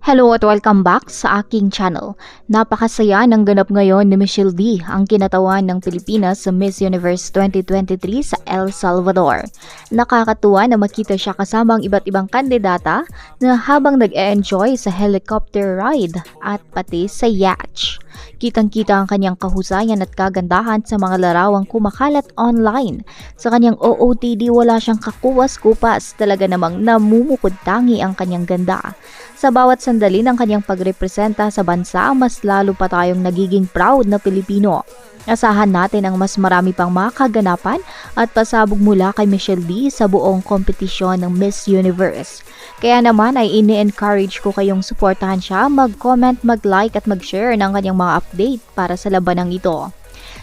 Hello at welcome back sa aking channel. Napakasaya ng ganap ngayon ni Michelle D, ang kinatawan ng Pilipinas sa Miss Universe 2023 sa El Salvador. Nakakatuwa na makita siya kasama ang iba't ibang kandidata na habang nag-e-enjoy sa helicopter ride at pati sa yacht. Kitang-kita ang kanyang kahusayan at kagandahan sa mga larawang kumakalat online. Sa kanyang OOTD wala siyang kakuwas-kupas, talaga namang namumukod tangi ang kanyang ganda. Sa bawat sandali ng kanyang pagrepresenta sa bansa, mas lalo pa tayong nagiging proud na Pilipino. Asahan natin ang mas marami pang mga kaganapan at pasabog mula kay Michelle D sa buong kompetisyon ng Miss Universe. Kaya naman ay ini-encourage ko kayong suportahan siya, mag-comment, mag-like at mag-share ng kanyang mga update para sa labanang ito.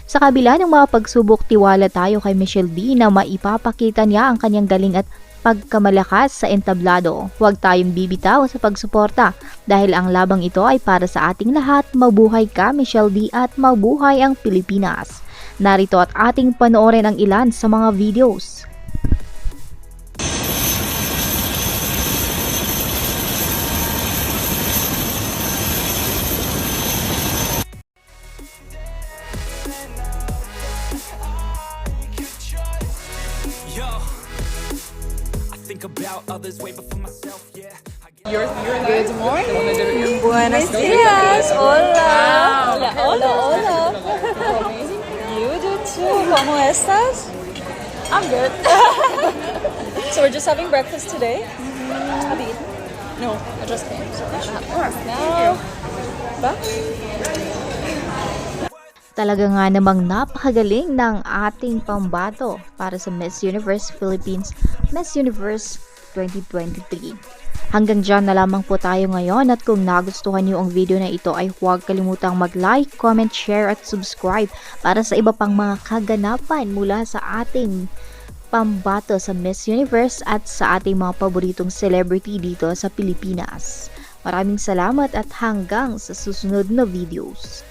Sa kabila ng mga pagsubok, tiwala tayo kay Michelle D na maipapakita niya ang kanyang galing at pagkamalakas sa entablado. Huwag tayong bibitaw sa pagsuporta dahil ang labang ito ay para sa ating lahat. Mabuhay ka Michelle D at mabuhay ang Pilipinas. Narito at ating panoorin ang ilan sa mga videos. Think about others way before myself, yeah. Good morning. Buenos dias. Hola. Hola, hola, hola. You do too. ¿Cómo estás? I'm good. so we're just having breakfast today. Mm-hmm. Ah, have you eaten? No, I just came. So I should have more. Now, ba? Talaga nga namang napakagaling ng ating pambato para sa Miss Universe Philippines Miss Universe 2023. Hanggang dyan na lamang po tayo ngayon at kung nagustuhan niyo ang video na ito ay huwag kalimutang mag-like, comment, share at subscribe para sa iba pang mga kaganapan mula sa ating pambato sa Miss Universe at sa ating mga paboritong celebrity dito sa Pilipinas. Maraming salamat at hanggang sa susunod na videos.